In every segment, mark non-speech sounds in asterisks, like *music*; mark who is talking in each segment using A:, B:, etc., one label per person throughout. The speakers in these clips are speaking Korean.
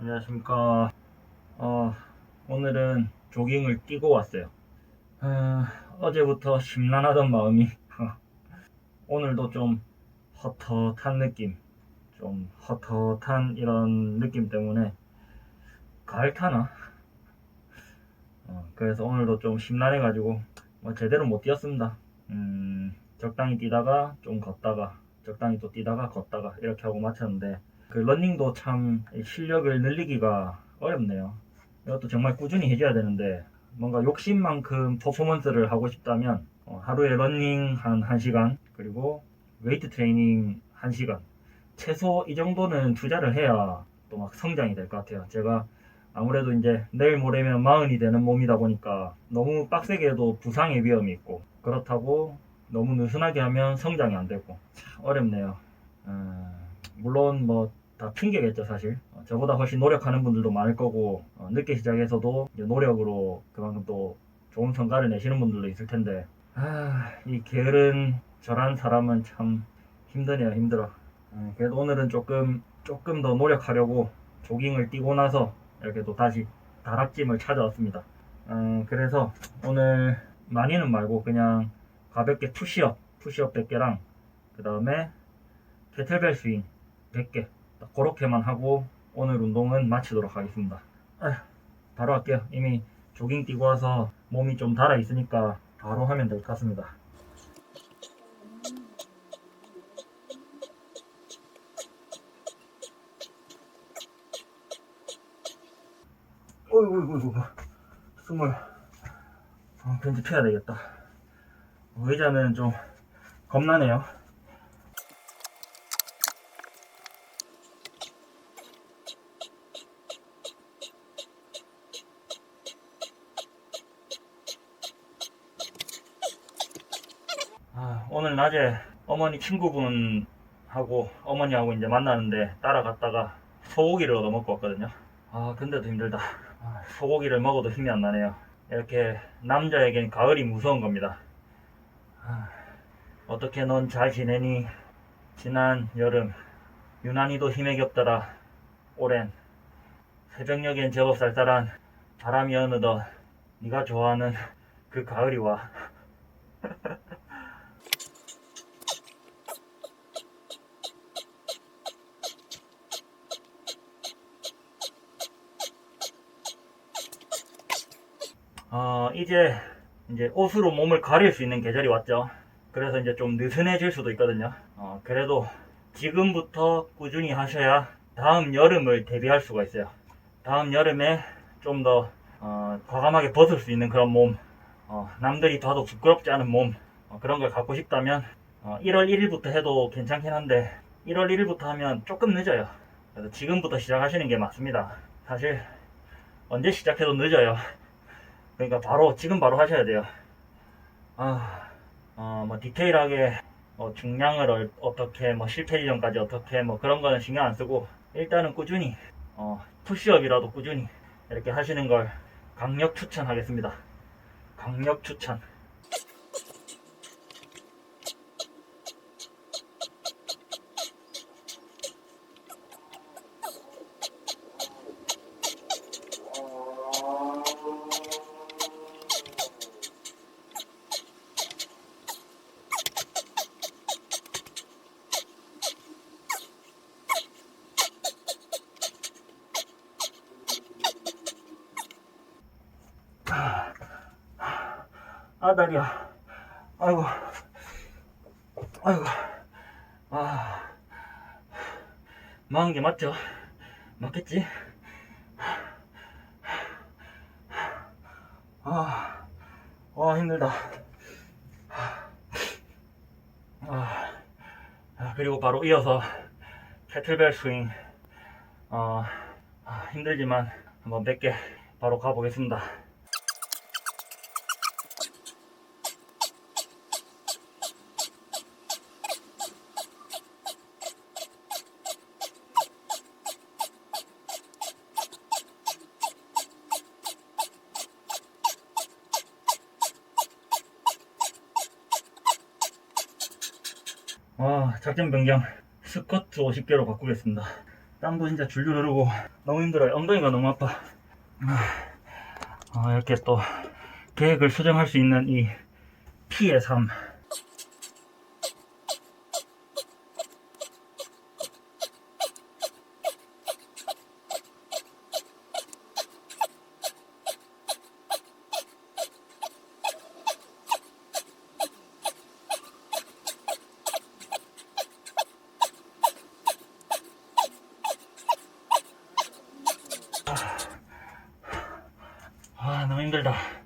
A: 안녕하십니까. 어, 오늘은 조깅을 뛰고 왔어요. 어, 제부터 심란하던 마음이 *laughs* 오늘도 좀 헛헛한 느낌, 좀 헛헛한 이런 느낌 때문에 가을 타나? 어, 그래서 오늘도 좀 심란해가지고 뭐 제대로 못 뛰었습니다. 음, 적당히 뛰다가 좀 걷다가 적당히 또 뛰다가 걷다가 이렇게 하고 마쳤는데 그 러닝도 참 실력을 늘리기가 어렵네요. 이것도 정말 꾸준히 해줘야 되는데 뭔가 욕심만큼 퍼포먼스를 하고 싶다면 어, 하루에 러닝 한 1시간 그리고 웨이트 트레이닝 1시간 최소 이 정도는 투자를 해야 또 막 성장이 될 것 같아요. 제가 아무래도 이제 내일 모레면 마흔이 되는 몸이다 보니까 너무 빡세게 해도 부상의 위험이 있고 그렇다고 너무 느슨하게 하면 성장이 안 되고 참 어렵네요. 음, 물론 뭐 다 핑계겠죠 사실. 어, 저보다 훨씬 노력하는 분들도 많을 거고 어, 늦게 시작해서도 노력으로 그만큼 또 좋은 성과를 내시는 분들도 있을 텐데. 아, 이 게으른 저란 사람은 참 힘드네요 힘들어. 음, 그래도 오늘은 조금 조금 더 노력하려고 조깅을 뛰고 나서 이렇게 또 다시 다락짐을 찾아왔습니다. 음, 그래서 오늘 많이는 말고 그냥 가볍게 푸시업 푸시업 100개랑 그 다음에 케틀벨 스윙 100개 딱 그렇게만 하고 오늘 운동은 마치도록 하겠습니다. 아휴, 바로 할게요. 이미 조깅 뛰고 와서 몸이 좀 달아 있으니까 바로 하면 될 것 같습니다. 어이구, 어이구, 어이구. 숨을 어, 편집해야 되겠다. 의자는 좀 겁나네요. 아, 오늘 낮에 어머니 친구분하고 어머니하고 이제 만나는데 따라갔다가 소고기를 얻어 먹고 왔거든요. 아, 근데도 힘들다. 아, 소고기를 먹어도 힘이 안 나네요. 이렇게 남자에겐 가을이 무서운 겁니다. 아, 어떻게 넌 잘 지내니? 지난 여름 유난히도 힘에 겹더라. 오랜 새벽녘엔 제법 쌀쌀한 바람이 어느덧 네가 좋아하는 그 가을이 와. *laughs* 어, 이제, 이제 옷으로 몸을 가릴 수 있는 계절이 왔죠. 그래서 이제 좀 느슨해질 수도 있거든요. 어, 그래도 지금부터 꾸준히 하셔야 다음 여름을 대비할 수가 있어요. 다음 여름에 좀 더, 어, 과감하게 벗을 수 있는 그런 몸, 어, 남들이 봐도 부끄럽지 않은 몸, 어, 그런 걸 갖고 싶다면, 어, 1월 1일부터 해도 괜찮긴 한데, 1월 1일부터 하면 조금 늦어요. 그래서 지금부터 시작하시는 게 맞습니다. 사실, 언제 시작해도 늦어요. 그러니까 바로 지금 바로 하셔야 돼요. 아, 어, 뭐 디테일하게 뭐 중량을 얼- 어떻게 뭐 실패 지점까지 어떻게 뭐 그런 거는 신경 안 쓰고 일단은 꾸준히 어, 푸시업이라도 꾸준히 이렇게 하시는 걸 강력 추천하겠습니다. 강력 추천. 아 다리야. 아이고. 아이고. 아. 망한 게 맞죠? 맞겠지? 아. 와 힘들다. 아. 아, 그리고 바로 이어서 캐틀벨 스윙. 어, 아, 힘들지만 한번 100개 바로 가보겠습니다. 와, 작전 변경. 스쿼트 50개로 바꾸겠습니다. 땀도 진짜 줄줄 흐르고 너무 힘들어요. 엉덩이가 너무 아파. 아, 이렇게 또 계획을 수정할 수 있는 이 피의 삶. 아, 너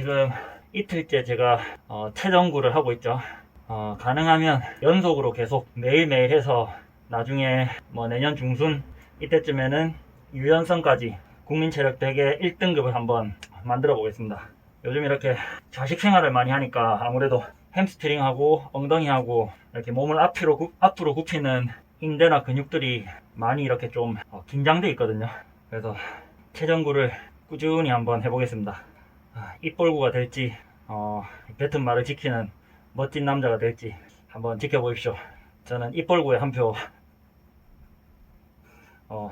A: 지금 이틀째 제가 어, 체정구를 하고 있죠. 어, 가능하면 연속으로 계속 매일매일 해서 나중에 뭐 내년 중순 이때쯤에는 유연성까지 국민체력 대회 1등급을 한번 만들어 보겠습니다. 요즘 이렇게 자식 생활을 많이 하니까 아무래도 햄스트링하고 엉덩이하고 이렇게 몸을 앞으로, 굽- 앞으로 굽히는 인대나 근육들이 많이 이렇게 좀 어, 긴장돼 있거든요. 그래서 체정구를 꾸준히 한번 해보겠습니다. 아, 입벌구가 될지 어, 뱉은 말을 지키는 멋진 남자가 될지 한번 지켜보십시오. 저는 입벌구에 한 표. 어,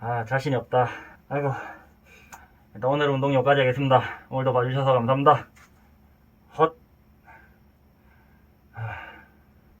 A: 아 자신이 없다. 아이고. 일단 오늘 운동 여기까지 하겠습니다. 오늘도 봐주셔서 감사합니다.